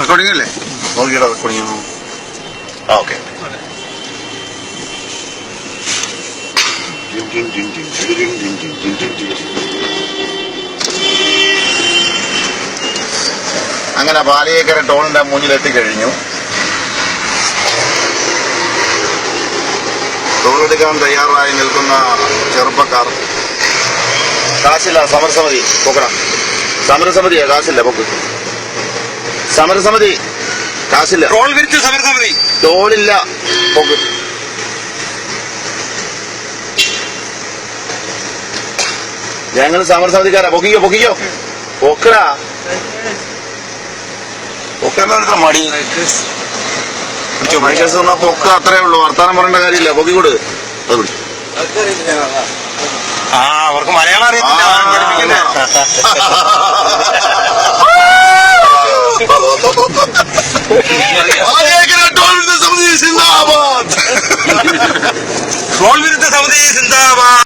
Recording അല്ലേ നോക്കിയുടെ recording ആ okay അങ്ങനെ പാലിയേക്കര ടോളിന്റെ മുന്നിൽ എത്തിക്കഴിഞ്ഞു ടോളെടുക്കാൻ തയ്യാറായി നിൽക്കുന്ന ചെറുപ്പക്കാർ കാശില്ല സമരസമിതി പൊക്കണം സമരസമിതിയാ കാശില്ല പൊക്ക് സമരസമിതി. കാശില്ല. ട്രോൾ വിരുദ്ധ സമരസമിതി. ടോളില്ല. പൊക്ക്. ഞങ്ങൾ സമരസമിതിക്കാരാ. പൊക്കിക്കോ പൊക്കിക്കോ. പൊക്കടാ. പൊക്കെന്താ മടി. പൊക്ക അത്രേ ഉള്ളൂ. വർത്താനം പറയേണ്ട കാര്യമില്ല. പൊക്കിക്കൂട് അത് പിടി ആ അവർക്ക് മലയാളം അറിയത്തില്ല ആ, അവരെ പഠിപ്പിക്കണ്ടേ? പാലിയേക്കര ടോളിന്റെ സമിതി സിന്ദാബാദ് ട്രോൾ വിരുദ്ധ സമിതി സിന്ദാബാദ്